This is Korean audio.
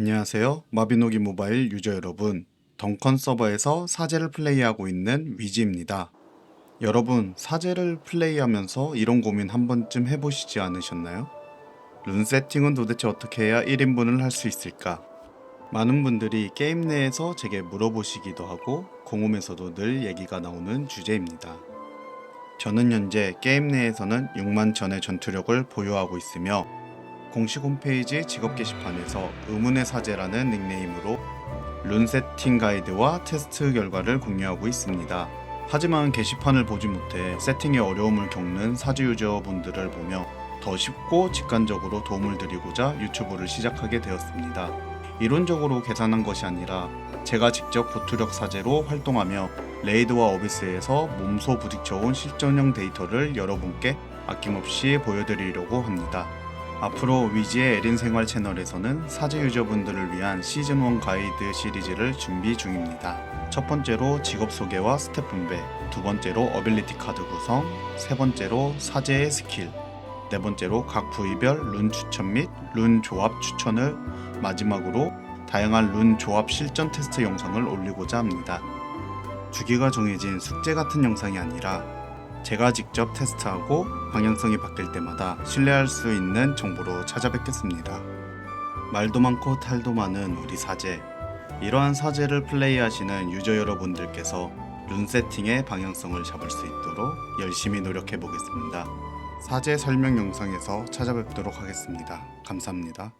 안녕하세요. 마비노기 모바일 유저 여러분. 덩컨 서버에서 사제를 플레이하고 있는 위지입니다. 여러분, 사제를 플레이하면서 이런 고민 한 번쯤 해보시지 않으셨나요? 룬 세팅은 도대체 어떻게 해야 1인분을 할 수 있을까? 많은 분들이 게임 내에서 제게 물어보시기도 하고 공홈에서도 늘 얘기가 나오는 주제입니다. 저는 현재 게임 내에서는 6만 전의 전투력을 보유하고 있으며 공식 홈페이지 직업 게시판에서 의문의 사제라는 닉네임으로 룬 세팅 가이드와 테스트 결과를 공유하고 있습니다. 하지만 게시판을 보지 못해 세팅에 어려움을 겪는 사제 유저분들을 보며 더 쉽고 직관적으로 도움을 드리고자 유튜브를 시작하게 되었습니다. 이론적으로 계산한 것이 아니라 제가 직접 고투력 사제로 활동하며 레이드와 어비스에서 몸소 부딪혀온 실전형 데이터를 여러분께 아낌없이 보여드리려고 합니다. 앞으로 위지의 에린 생활 채널에서는 사제 유저분들을 위한 시즌1 가이드 시리즈를 준비 중입니다. 첫 번째로 직업 소개와 스텝 분배, 두 번째로 어빌리티 카드 구성, 세 번째로 사제의 스킬, 네 번째로 각 부위별 룬 추천 및 룬 조합 추천을 마지막으로 다양한 룬 조합 실전 테스트 영상을 올리고자 합니다. 주기가 정해진 숙제 같은 영상이 아니라 제가 직접 테스트하고 방향성이 바뀔 때마다 신뢰할 수 있는 정보로 찾아뵙겠습니다. 말도 많고 탈도 많은 우리 사제. 이러한 사제를 플레이하시는 유저 여러분들께서 룬 세팅의 방향성을 잡을 수 있도록 열심히 노력해 보겠습니다. 사제 설명 영상에서 찾아뵙도록 하겠습니다. 감사합니다.